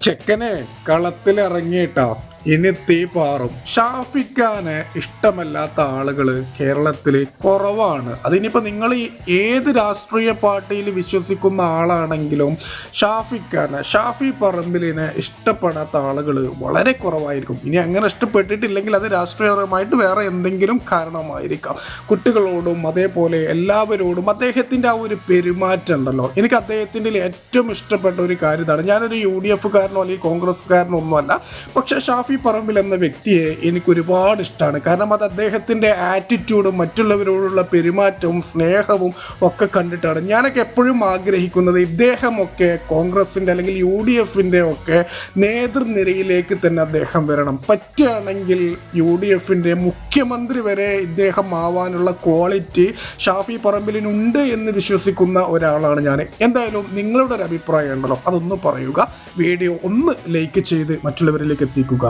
ചെക്കനെ കളത്തിലിറങ്ങിയിട്ടാ? ഇനി തീ പാറും. ഷാഫിക്കാനെ ഇഷ്ടമല്ലാത്ത ആളുകൾ കേരളത്തിൽ കുറവാണ്. അതിനിപ്പോ നിങ്ങൾ ഏത് രാഷ്ട്രീയ പാർട്ടിയിൽ വിശ്വസിക്കുന്ന ആളാണെങ്കിലും ഷാഫിക്കാനെ ഷാഫി പറമ്പിലിനെ ഇഷ്ടപ്പെടാത്ത ആളുകൾ വളരെ കുറവായിരിക്കും. ഇനി അങ്ങനെ ഇഷ്ടപ്പെട്ടിട്ടില്ലെങ്കിൽ അത് രാഷ്ട്രീയപരമായിട്ട് വേറെ എന്തെങ്കിലും കാരണമായിരിക്കാം. കുട്ടികളോടും അതേപോലെ എല്ലാവരോടും അദ്ദേഹത്തിന്റെ ആ ഒരു പെരുമാറ്റം ഉണ്ടല്ലോ. എനിക്ക് അദ്ദേഹത്തിന്റെ ഏറ്റവും ഇഷ്ടപ്പെട്ട ഒരു കാര്യമാണ് ഞാനൊരു യു ഡി എഫുകാരനോ അല്ലെങ്കിൽ കോൺഗ്രസ്സുകാരനോ ഒന്നുമല്ല. പക്ഷെ ഷാഫി പറമ്പിൽ എന്ന വ്യക്തിയെ എനിക്ക് ഒരുപാട് ഇഷ്ടമാണ് കാരണം അത് അദ്ദേഹത്തിന്റെ ആറ്റിറ്റ്യൂഡും മറ്റുള്ളവരോടുള്ള പെരുമാറ്റവും സ്നേഹവും ഒക്കെ കണ്ടിട്ടാണ്. ഞാനൊക്കെ എപ്പോഴും ആഗ്രഹിക്കുന്നത് ഇദ്ദേഹമൊക്കെ കോൺഗ്രസിന്റെ അല്ലെങ്കിൽ യു ഡി എഫിന്റെ ഒക്കെ നേതൃനിരയിലേക്ക് തന്നെ അദ്ദേഹം വരണം. പറ്റുകയാണെങ്കിൽ യു ഡി എഫിന്റെ മുഖ്യമന്ത്രി വരെ ഇദ്ദേഹം ആവാനുള്ള ക്വാളിറ്റി ഷാഫി പറമ്പിലിനുണ്ട് എന്ന് വിശ്വസിക്കുന്ന ഒരാളാണ് ഞാൻ. എന്തായാലും നിങ്ങളുടെ ഒരു അഭിപ്രായം ഉണ്ടല്ലോ അതൊന്ന് പറയുക. വീഡിയോ ഒന്ന് ലൈക്ക് ചെയ്ത് മറ്റുള്ളവരിലേക്ക് എത്തിക്കുക.